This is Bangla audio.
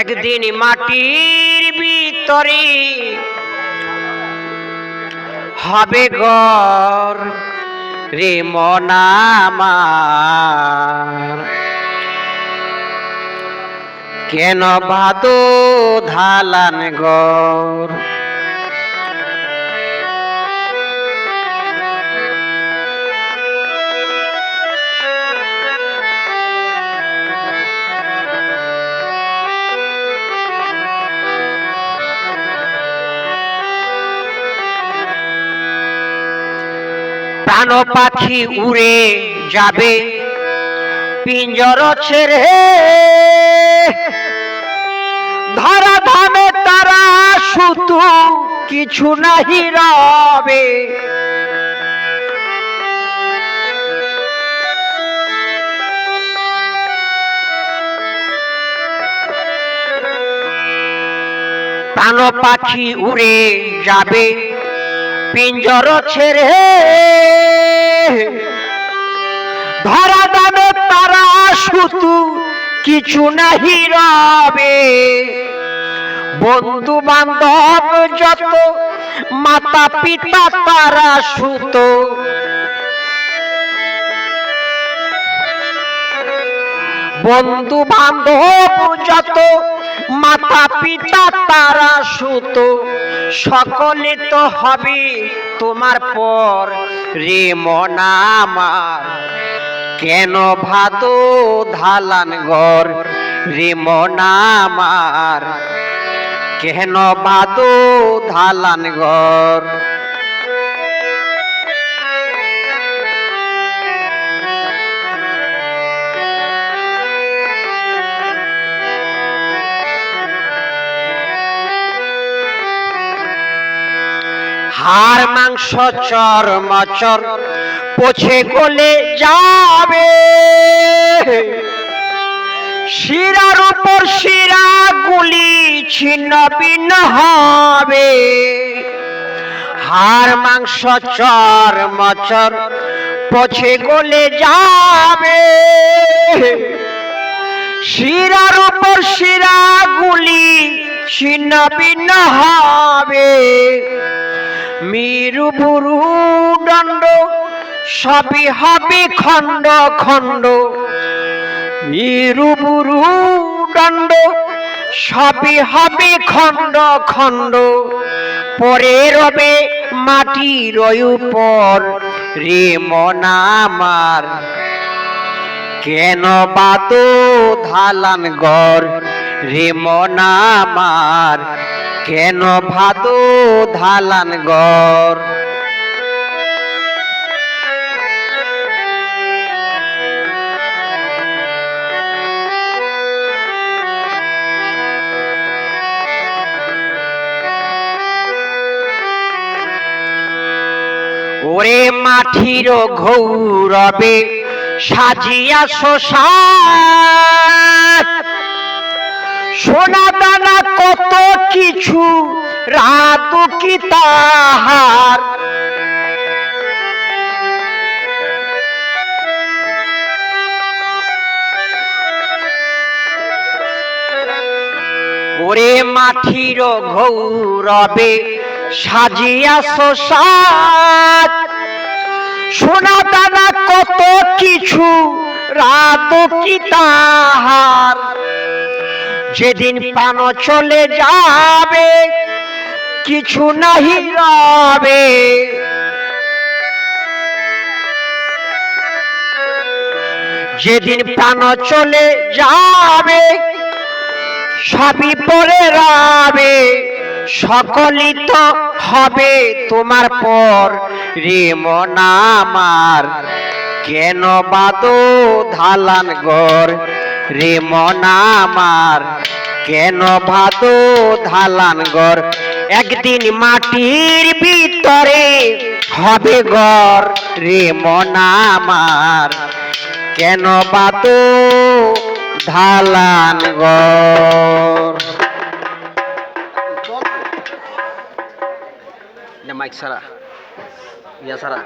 একদিন মাটির ভিতরে হবে গর রে মনামার কেন ভাদো ধালান গর? প্রাণ পাখি উড়ে যাবে? পিঞ্জর ছেড়ে ধরা ধামে তারা সুতু কিছু নাহি রবে। প্রাণ পাখি উড়ে যাবে? পিঞ্জর ছেড়ে ধরা দামে তারা শুধু কিছু নাহি রবে। বন্ধু বান্ধব যত মাতা পিতা তারা সুত। বন্ধু বান্ধব যত মাতা পিতা তারা সুত। সকলে তো হবে তোমার পর। রে মনামার কেন ভাদো ধালান ঘর? রে মনামার কেন ভাদো ধালান ঘর? হাড়, মাংস, চর, মচর, পছে গলে যাবে। শিরার উপর শিরা গুলি ছিন্ন ভিন্ন হবে। হাড়, মাংস, চর, মচর পছে গলে যাবে। শিরার উপর শিরা গুলি ছিন্ন ভিন্ন হবে। মিরু দণ্ড, সবই হবে খণ্ড খণ্ড। মিরু দণ্ড, সবই হবে খণ্ড খণ্ড। পরে রবে মাটির উপর। রে মনামার কেন বাতো ধালান গর রে মনামার কেন ভাদো ধালান গর ওরে মাঠির ঘৌরবে সাজিয়া শোষাত সোনা দানা কত কিছু রাত কি তাহার? ওরে মাঠির ঘৌরবে সাজিয়া শোষাত। সোনা দানা কত কিছু, রাত কি তাহার? যেদিন পান চলে যাবে, কিছু নাহি রবে যেদিন প্রাণ চলে যাবে, সবই পরে রাবে, সকলই তো হবে তোমার পর। রে মনামার কেন বাদো ধালান গর রে মনামার কেন ভাদো ধালান গর একদিন মাটির ভিতরে হবে গর রে মনামার কেন বাদো ধালান গর মাইক সারা ইয়া সারা